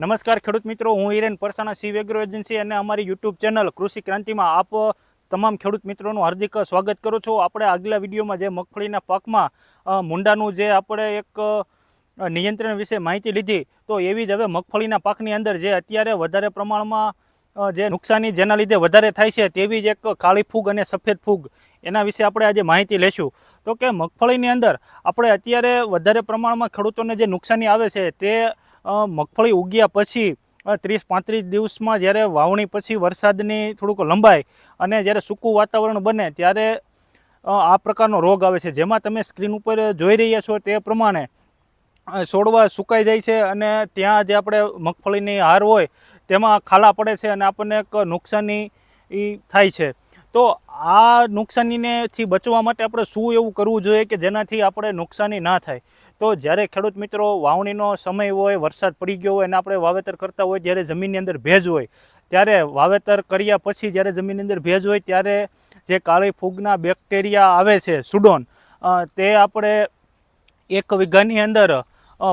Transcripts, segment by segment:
નમસ્કાર ખેડૂત મિત્રો, હું Hiren Parsana C agro agency અને અમારી યુટ્યુબ ચેનલ કૃષિ ક્રાંતિમાં આપ તમામ ખેડૂત મિત્રોનું હાર્દિક સ્વાગત કરું છું. આપણે આગલા વિડીયોમાં જે મગફળીના પાકમાં મુંડાનું જે આપણે એક નિયંત્રણ વિશે માહિતી લીધી, તો એવી જ હવે મગફળીના પાકની અંદર જે અત્યારે વધારે પ્રમાણમાં જે નુકસાની જેના લીધે વધારે થાય છે, તેવી જ એક કાળી ફૂગ અને સફેદ ફૂગ, એના વિશે આપણે આજે માહિતી લેશું. તો કે મગફળીની અંદર આપણે અત્યારે વધારે પ્રમાણમાં ખેડૂતોને જે નુકસાની આવે છે, તે મગફળી ઉગ્યા પછી ત્રીસ પાંત્રીસ દિવસમાં જ્યારે વાવણી પછી વરસાદની થોડુંક લંબાઈ અને જ્યારે સૂકું વાતાવરણ બને ત્યારે આ પ્રકારનો રોગ આવે છે. જેમાં તમે સ્ક્રીન ઉપર જોઈ રહ્યા છો તે પ્રમાણે છોડવા સુકાઈ જાય છે અને ત્યાં જે આપણે મગફળીની હાર હોય, તેમાં ખાલા પડે છે અને આપણને એક નુકસાની થાય છે. તો આ નુકસાનીનેથી બચવા માટે આપણે શું એવું કરવું જોઈએ કે જેનાથી આપણે નુકસાની ના થાય? તો જ્યારે ખેડૂત મિત્રો વાવણીનો સમય હોય, વરસાદ પડી ગયો હોય અને આપણે વાવેતર કરતા હોય જ્યારે જમીનની અંદર ભેજ હોય, ત્યારે વાવેતર કર્યા પછી જ્યારે જમીનની અંદર ભેજ હોય ત્યારે જે કાળી ફૂગના બેક્ટેરિયા આવે છે, સુડોન તે આપણે એક વીઘાની અંદર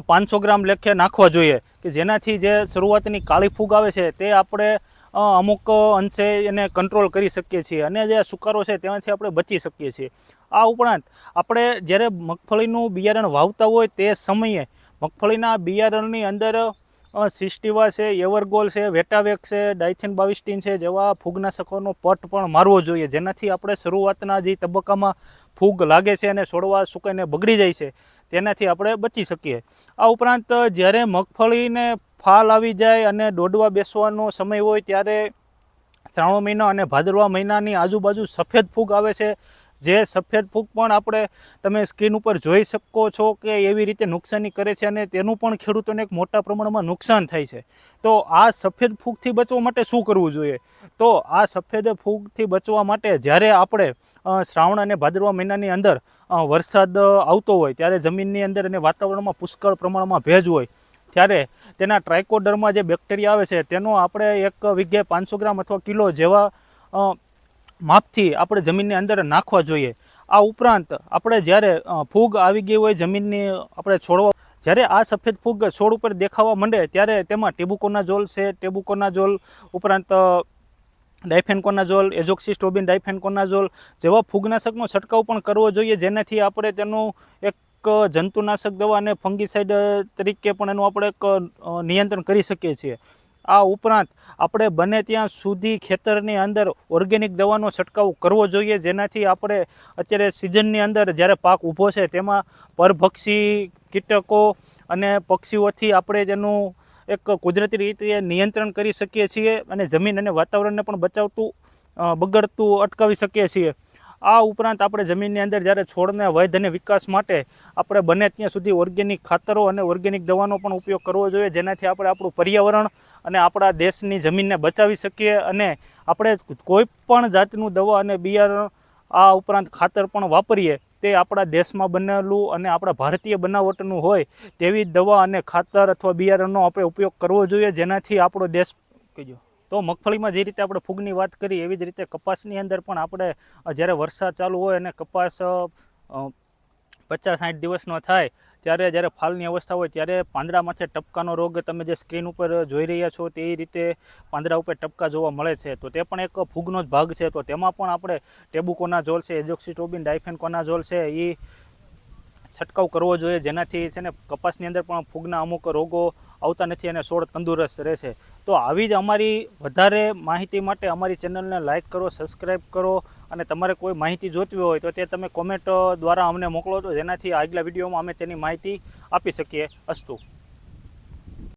પાંચસો ગ્રામ લેખે નાખવા જોઈએ કે જેનાથી જે શરૂઆતની કાળી ફૂગ આવે છે તે આપણે અમુક અંશે એને કંટ્રોલ કરી શકીએ છીએ. અને જે સુકારો છે તેનાથી આપણે બચી શકીએ છીએ. આ ઉપરાંત આપણે જ્યારે મગફળીનું બિયારણ વાવતા હોય તે સમયે મગફળીના બિયારણની અંદર સિસ્ટીવા છે, એવરગોલ છે, વેટાવેક છે, ડાયથેન બાવિસ્ટીન છે જેવા ફૂગનાશકોનો પટ પણ મારવો જોઈએ. જેનાથી આપણે શરૂઆતના જે તબક્કામાં ફૂગ લાગે છે અને છોડવા સુકાઈને બગડી જાય છે, તેનાથી આપણે બચી શકીએ. આ ઉપરાંત જ્યારે મગફળીને ફાલ આવી જાય અને દોડવા બેસવાનો સમય હોય ત્યારે શ્રાવણ મહિનો અને ભાદરવા મહિનાની આજુબાજુ સફેદ ફૂગ આવે છે. જે સફેદ ફૂગ પણ આપણે તમે સ્ક્રીન ઉપર જોઈ શકો છો કે એવી રીતે નુકસાની કરે છે અને તેનું પણ ખેડૂતોને એક મોટા પ્રમાણમાં નુકસાન થાય છે. તો આ સફેદ ફૂગથી બચવા માટે શું કરવું જોઈએ? તો આ સફેદ ફૂગથી બચવા માટે જ્યારે આપણે શ્રાવણ અને ભાદરવા મહિનાની અંદર વરસાદ આવતો હોય, ત્યારે જમીનની અંદર અને વાતાવરણમાં પુષ્કળ પ્રમાણમાં ભેજ હોય ત્યારે તેના ટ્રાયકોડરમાં જે બેક્ટેરિયા આવે છે તેનો આપણે એક વીઘે પાંચસો ગ્રામ અથવા કિલો જેવા માપથી આપણે જમીનની અંદર નાખવા જોઈએ. આ ઉપરાંત આપણે જ્યારે ફૂગ આવી ગઈ હોય જમીનની આપણે છોડવા જ્યારે આ સફેદ ફૂગ છોડ ઉપર દેખાવા માંડે ત્યારે તેમાં ટેબુકોના જોલ છે ટેબુકોના જોલ ઉપરાંત અ, ડાયફેનકોનાઝોલ એઝોક્સિસ્ટ્રોબિન ડાયફેનકોનાઝોલ જેવા ફૂગનાશકનો છંટકાવ પણ કરવો જોઈએ જેનાથી આપણે તેનું એક જંતુનાશક દવા અને ફંગીસાઇડ તરીકે પણ એનું આપણે એક નિયંત્રણ કરી શકીએ છીએ. આ ઉપરાંત આપણે બને ત્યાં સુધી ખેતરની અંદર ઓર્ગેનિક દવાનો છંટકાવ કરવો જોઈએ. જેનાથી આપણે અત્યારે સિઝનની અંદર જ્યારે પાક ઊભો છે તેમાં પરભક્ષી કીટકો અને પક્ષીઓથી આપણે તેનું એક કુદરતી રીતે નિયંત્રણ કરી શકીએ છીએ અને જમીન અને વાતાવરણને પણ બચાવતું બગડતું, અટકાવી શકીએ છીએ. આ ઉપરાંત આપણે જમીનની અંદર જ્યારે છોડને વૈધ અને વિકાસ માટે આપણે બને ત્યાં સુધી ઓર્ગેનિક ખાતરો અને ઓર્ગેનિક દવાનો પણ ઉપયોગ કરવો જોઈએ. જેનાથી આપણે આપણું પર્યાવરણ અને આપણા દેશની જમીનને બચાવી શકીએ અને આપણે કોઈ પણ જાતનું દવા અને બિયારણ આ ઉપરાંત ખાતર પણ વાપરીએ તે આપણા દેશમાં બનેલું અને આપણા ભારતીય બનાવટનું હોય તેવી દવા અને ખાતર અથવા બિયારણનો આપણે ઉપયોગ કરવો જોઈએ. જેનાથી આપણો દેશ કહેજો. તો મગફળીમાં જે રીતે આપણે ફૂગની વાત કરી, એવી જ રીતે કપાસની અંદર પણ આપણે જ્યારે વરસાદ ચાલુ હોય અને કપાસ પચાસ સાઠ દિવસનો થાય, ત્યારે જ્યારે ફાલની અવસ્થા હોય, ત્યારે પાંદડા માથે ટપકાનો રોગ તમે જે સ્ક્રીન ઉપર જોઈ રહ્યા છો, તે રીતે પાંદડા ઉપર ટપકા જોવા મળે છે. તો તે પણ એક ફૂગનો જ ભાગ છે. તો તેમાં પણ આપણે ટેબુકોના જોલ છે, એઝોક્સિટોબિન, ડાયફેનકોનાઝોલ છે એ છંટકાવ કરવો જોઈએ. જેનાથી છે ને, કપાસની અંદર પણ ફૂગના અમુક રોગો આવતા નથી અને છોડ તંદુરસ્ત રહેશે. તો આવી જ અમારી વધારે માહિતી માટે અમારી ચેનલને લાઇક કરો સબસ્ક્રાઈબ કરો અને તમારે કોઈ માહિતી જોઈતી હોય તો તે તમે કોમેન્ટ દ્વારા અમને મોકલો તો જેનાથી આગલા વિડીયોમાં અમે તેની માહિતી આપી શકીએ. અસ્તુ.